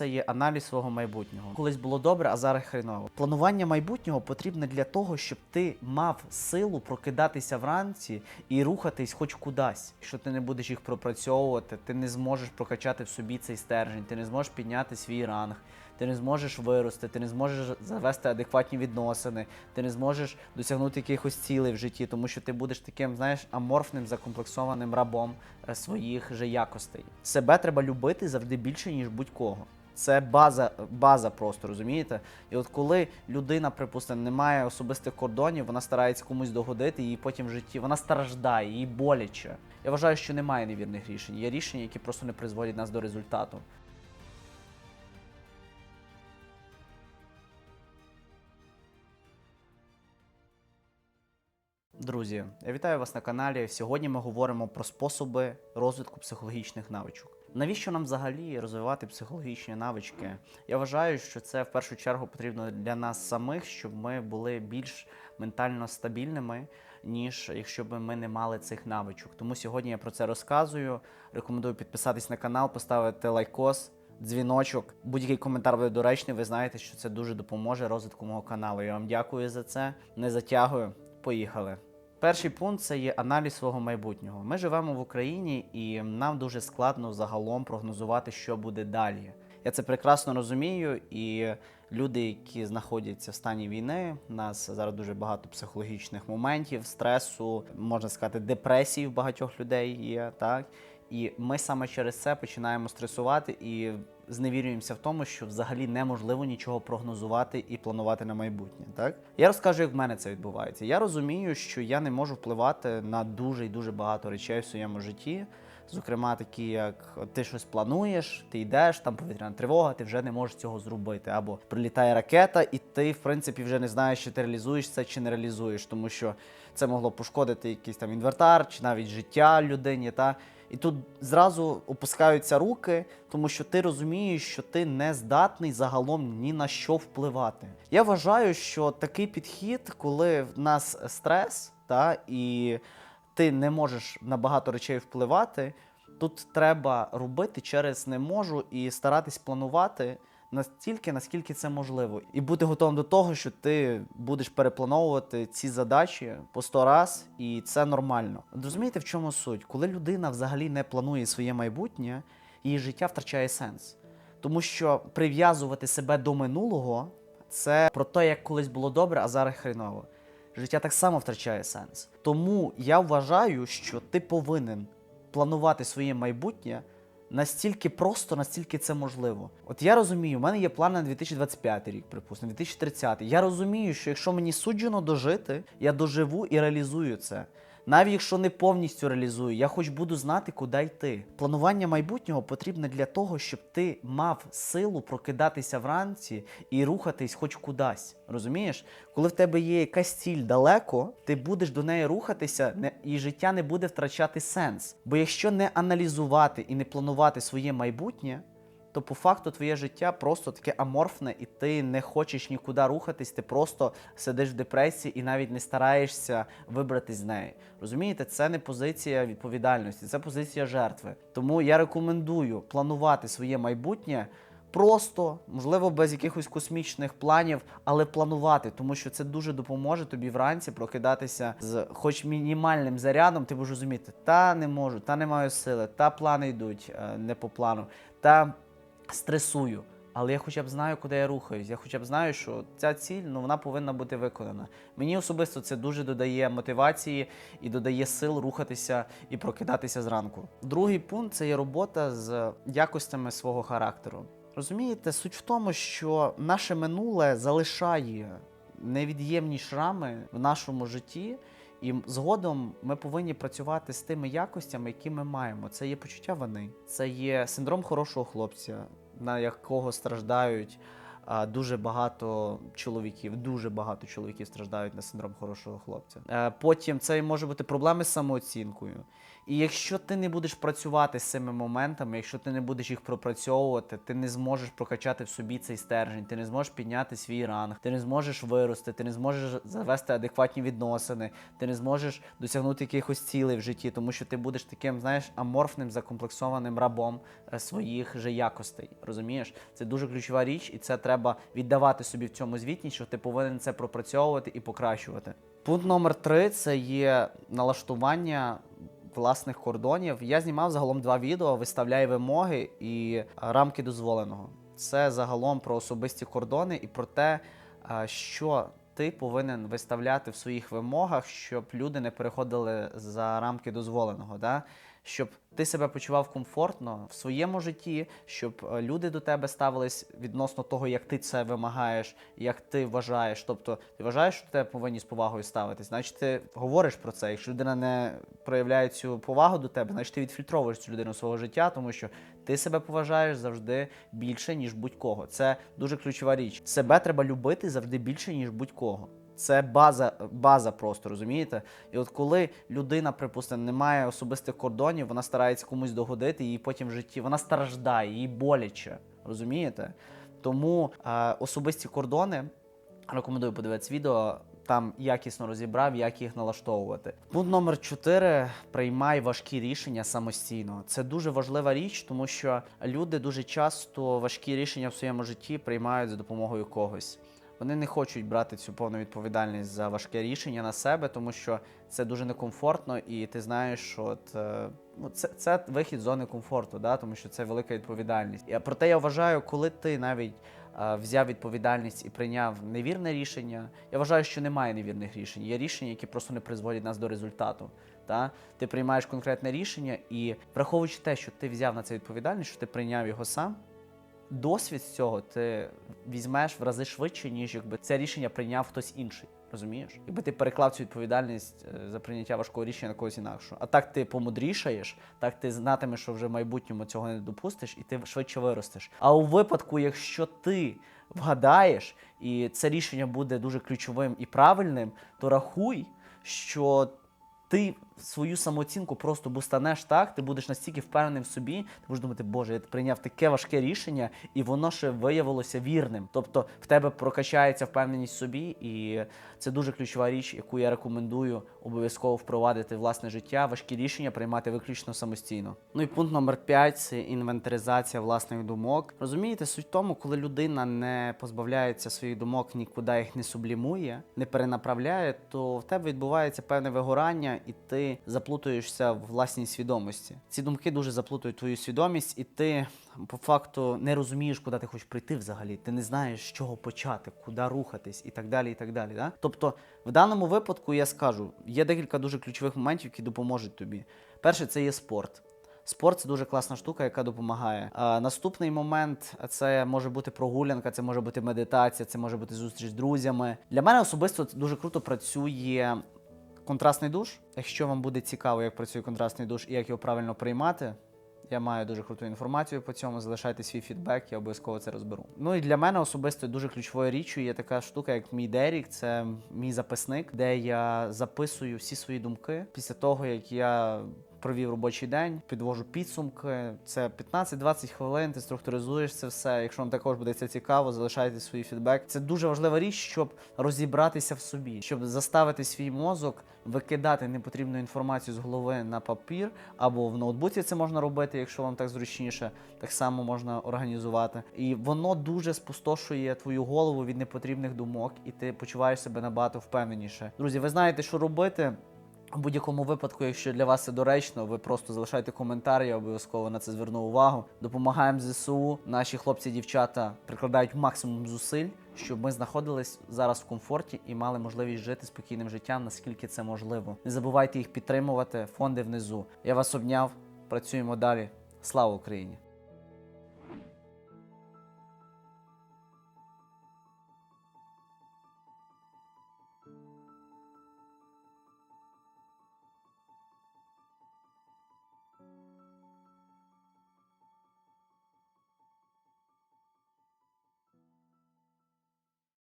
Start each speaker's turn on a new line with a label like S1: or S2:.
S1: це є аналіз свого майбутнього. Колись було добре, а зараз хреново. Планування майбутнього потрібне для того, щоб ти мав силу прокидатися вранці і рухатись хоч кудись. Якщо ти не будеш їх пропрацьовувати, ти не зможеш прокачати в собі цей стержень, ти не зможеш підняти свій ранг. Ти не зможеш вирости, ти не зможеш завести адекватні відносини, ти не зможеш досягнути якихось цілей в житті, тому що ти будеш таким, знаєш, аморфним, закомплексованим рабом е, своїх же якостей. Себе треба любити завжди більше, ніж будь-кого. Це база, база просто, розумієте? І от коли людина, припустимо, не має особистих кордонів, вона старається комусь догодити, і потім в житті вона страждає, їй боляче. Я вважаю, що немає невірних рішень. Є рішення, які просто не призводять нас до результату. Друзі, я вітаю вас на каналі. Сьогодні ми говоримо про способи розвитку психологічних навичок. Навіщо нам взагалі розвивати психологічні навички? Я вважаю, що це в першу чергу потрібно для нас самих, щоб ми були більш ментально стабільними, ніж якщо б ми не мали цих навичок. Тому сьогодні я про це розказую. Рекомендую підписатись на канал, поставити лайкос. Дзвіночок, будь-який коментар буде доречний. Ви знаєте, що це дуже допоможе розвитку мого каналу. Я вам дякую за це. Не затягую. Поїхали. Перший пункт це є аналіз свого майбутнього. Ми живемо в Україні, і нам дуже складно загалом прогнозувати, що буде далі. Я це прекрасно розумію, і люди, які знаходяться в стані війни, у нас зараз дуже багато психологічних моментів, стресу, можна сказати, депресії в багатьох людей є, так. І ми саме через це починаємо стресувати і зневірюємося в тому, що взагалі неможливо нічого прогнозувати і планувати на майбутнє. Так я розкажу, як в мене це відбувається. Я розумію, що я не можу впливати на дуже і дуже багато речей в своєму житті. Зокрема, такі, як ти щось плануєш, ти йдеш, там повітряна тривога, ти вже не можеш цього зробити. Або прилітає ракета, і ти, в принципі, вже не знаєш, чи ти реалізуєш це, чи не реалізуєш, тому що це могло пошкодити якийсь там інвертар, чи навіть життя людині. Та і тут зразу опускаються руки, тому що ти розумієш, що ти не здатний загалом ні на що впливати. Я вважаю, що такий підхід, коли в нас стрес, та і ти не можеш на багато речей впливати, тут треба робити через не можу і старатись планувати. Настільки, наскільки це можливо, і бути готовим до того, що ти будеш переплановувати ці задачі по сто раз, і це нормально. Розумієте, в чому суть? Коли людина взагалі не планує своє майбутнє, її життя втрачає сенс. Тому що прив'язувати себе до минулого це про те, як колись було добре, а зараз хреново. Життя так само втрачає сенс. Тому я вважаю, що ти повинен планувати своє майбутнє настільки просто, настільки це можливо. От я розумію, у мене є план на 2025 рік, припустимо, 2030. Я розумію, що якщо мені суджено дожити, я доживу і реалізую це. Навіть якщо не повністю реалізую, я хоч буду знати, куди йти. Планування майбутнього потрібне для того, щоб ти мав силу прокидатися вранці і рухатись хоч кудись. Розумієш? Коли в тебе є якась ціль далеко, ти будеш до неї рухатися, і життя не буде втрачати сенс. Бо якщо не аналізувати і не планувати своє майбутнє, то по факту твоє життя просто таке аморфне, і ти не хочеш нікуди рухатись, ти просто сидиш в депресії і навіть не стараєшся вибратись з неї. Розумієте, це не позиція відповідальності, це позиція жертви. Тому я рекомендую планувати своє майбутнє. Просто, можливо, без якихось космічних планів, але планувати, тому що це дуже допоможе тобі вранці прокидатися з хоч мінімальним зарядом, ти будеш розуміти, та не можу, та не маю сили, та плани йдуть е, не по плану, та стресую. Але я хоча б знаю, куди я рухаюсь. Я хоча б знаю, що ця ціль ну, вона повинна бути виконана. Мені особисто це дуже додає мотивації і додає сил рухатися і прокидатися зранку. Другий пункт це є робота з якостями свого характеру. Розумієте, суть в тому, що наше минуле залишає невід'ємні шрами в нашому житті. І згодом ми повинні працювати з тими якостями, які ми маємо. Це є почуття вини, це є синдром хорошого хлопця, на якого страждають дуже багато чоловіків. Дуже багато чоловіків страждають на синдром хорошого хлопця. Е, потім це може бути проблеми з самооцінкою. І якщо ти не будеш працювати з цими моментами, якщо ти не будеш їх пропрацьовувати, ти не зможеш прокачати в собі цей стержень, ти не зможеш підняти свій ранг, ти не зможеш вирости, ти не зможеш завести адекватні відносини, ти не зможеш досягнути якихось цілей в житті, тому що ти будеш таким, знаєш, аморфним, закомплексованим рабом е, своїх же якостей. Розумієш? Це дуже ключова річ, і це треба віддавати собі в цьому звітність, що ти повинен це пропрацьовувати і покращувати. Пункт номер три це є налаштування власних кордонів. Я знімав загалом два відео, виставляй вимоги і е, рамки дозволеного. Це загалом про особисті кордони і про те, е, що ти повинен виставляти в своїх вимогах, щоб люди не переходили за рамки дозволеного. Да? Щоб ти себе почував комфортно в своєму житті, щоб е, люди до тебе ставились відносно того, як ти це вимагаєш, як ти вважаєш. Тобто, ти вважаєш, що тебе повинні з повагою ставитись, значить ти говориш про це. Якщо людина не проявляє цю повагу до тебе, значить ти відфільтровуєш цю людину свого життя, тому що ти себе поважаєш завжди більше, ніж будь-кого. Це дуже ключова річ. Себе треба любити завжди більше, ніж будь-кого. Це база, база просто розумієте? І от коли людина, припустимо, не має особистих кордонів, вона старається комусь догодити, і потім в житті вона страждає, їй боляче. Розумієте? Тому е, особисті кордони рекомендую подивитися відео. Там якісно розібрав, як їх налаштовувати. Пункт номер 4. приймай важкі рішення самостійно. Це дуже важлива річ, тому що люди дуже часто важкі рішення в своєму житті приймають за допомогою когось. Вони не хочуть брати цю повну відповідальність за важке рішення на себе, тому що це дуже некомфортно, і ти знаєш, що от, е, ну, це, це вихід з зони комфорту, да? тому що це велика відповідальність. Проте я вважаю, коли ти навіть е, взяв відповідальність і прийняв невірне рішення, я вважаю, що немає невірних рішень. Є рішення, які просто не призводять нас до результату. Та? Ти приймаєш конкретне рішення, і враховуючи те, що ти взяв на це відповідальність, що ти прийняв його сам досвід з цього ти візьмеш в рази швидше, ніж якби це рішення прийняв хтось інший. Розумієш? Якби ти переклав цю відповідальність е, за прийняття важкого рішення на когось інакшого. А так ти помудрішаєш, так ти знатимеш, що вже в майбутньому цього не допустиш, і ти швидше виростеш. А у випадку, якщо ти вгадаєш, і це рішення буде дуже ключовим і правильним, то рахуй, що ти свою самооцінку просто бустанеш так, ти будеш настільки впевнений в собі, ти будеш думати, боже, я прийняв таке важке рішення, і воно ще виявилося вірним. Тобто в тебе прокачається впевненість в собі, і це дуже ключова річ, яку я рекомендую обов'язково впровадити власне життя, важкі рішення приймати виключно самостійно. Ну і пункт номер 5 це інвентаризація власних думок. Розумієте, суть в тому, коли людина не позбавляється своїх думок, нікуди їх не сублімує, не перенаправляє, то в тебе відбувається певне вигорання, і ти заплутуєшся в власній свідомості. Ці думки дуже заплутують твою свідомість, і ти по факту не розумієш, куди ти хочеш прийти взагалі. Ти не знаєш, з чого почати, куди рухатись, і так далі. і так далі. Да? Тобто, в даному випадку я скажу, є декілька дуже ключових моментів, які допоможуть тобі. Перше, це є спорт. Спорт це дуже класна штука, яка допомагає. А, наступний момент це може бути прогулянка, це може бути медитація, це може бути зустріч з друзями. Для мене особисто це дуже круто працює контрастний душ. Якщо вам буде цікаво, як працює контрастний душ і як його правильно приймати. Я маю дуже круту інформацію по цьому. Залишайте свій фідбек, я обов'язково це розберу. Ну і для мене особисто дуже ключовою річчю є така штука, як мій Дерік. Це мій записник, де я записую всі свої думки після того, як я провів робочий день, підвожу підсумки. Це 15-20 хвилин. Ти структуризуєш це все. Якщо вам також буде це цікаво, залишайте свій фідбек. Це дуже важлива річ, щоб розібратися в собі, щоб заставити свій мозок викидати непотрібну інформацію з голови на папір або в ноутбуці. Це можна робити, якщо вам так зручніше, так само можна організувати. І воно дуже спустошує твою голову від непотрібних думок, і ти почуваєш себе набагато впевненіше. Друзі, ви знаєте, що робити. У будь-якому випадку, якщо для вас це доречно, ви просто залишайте коментар, я обов'язково на це зверну увагу. Допомагаємо ЗСУ. Наші хлопці, дівчата прикладають максимум зусиль, щоб ми знаходились зараз в комфорті і мали можливість жити спокійним життям, наскільки це можливо. Не забувайте їх підтримувати. Фонди внизу. Я вас обняв. Працюємо далі. Слава Україні!